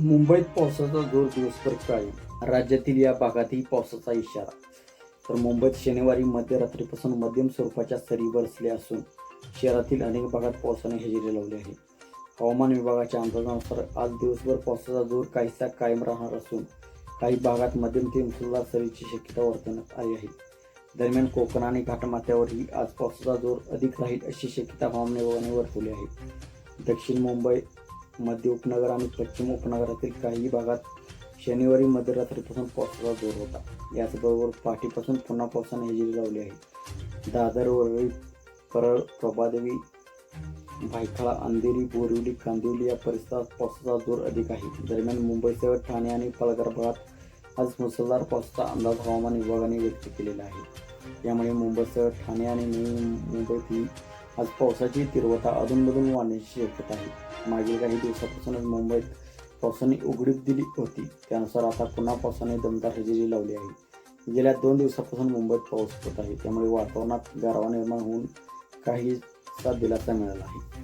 मुंबईत पावसाचा जोर दिवसभर कायम राज्यातील या भागातही पावसाचा इशारा. तर मुंबईत शनिवारी मध्यरात्रीपासून मध्यम स्वरूपाच्या सरी बरसल्या असून शहरातील अनेक भागात पावसाने हजेरी लावली आहे. हवामान विभागाच्या अंदाजानुसार आज दिवसभर पावसाचा जोर काहीसा कायम राहणार असून काही भागात मध्यम ते मुसळधार सरीची शक्यता वर्तवण्यात आली आहे. दरम्यान कोकण आणि घाटमाथ्यावरही आज पावसाचा जोर अधिक राहील अशी शक्यता हवामान विभागाने वर्तवली आहे. दक्षिण मुंबई मध्य उपनगर आणि पश्चिम उपनगरातील काही भागात शनिवारी मध्यरात्रीपासून पावसाचा जोर होता. याचबरोबर पहाटेपासून पुन्हा पावसाने हजेरी लावली आहे. दादर वरळी परळ प्रभादेवी भायखळा अंधेरी बोरिवली कांदिवली या परिसरात पावसाचा जोर अधिक आहे. दरम्यान मुंबईसह ठाणे आणि पालघर भागात आज मुसळधार पावसाचा अंदाज हवामान विभागाने व्यक्त केलेला आहे. यामुळे मुंबईसह ठाणे आणि नवी मुंबईतही आज पावसाची तीव्रता अधूनमधून वाढण्याची शक्यता आहे. मागील काही दिवसापासूनच मुंबईत पावसाने उघडीप दिली होती. त्यानुसार आता पुन्हा पावसाने दमदार हजेरी लावली आहे. गेल्या दोन दिवसापासून मुंबईत पाऊस होत आहे. त्यामुळे वातावरणात गारवा निर्माण होऊन काहीसा दिलासा मिळाला आहे.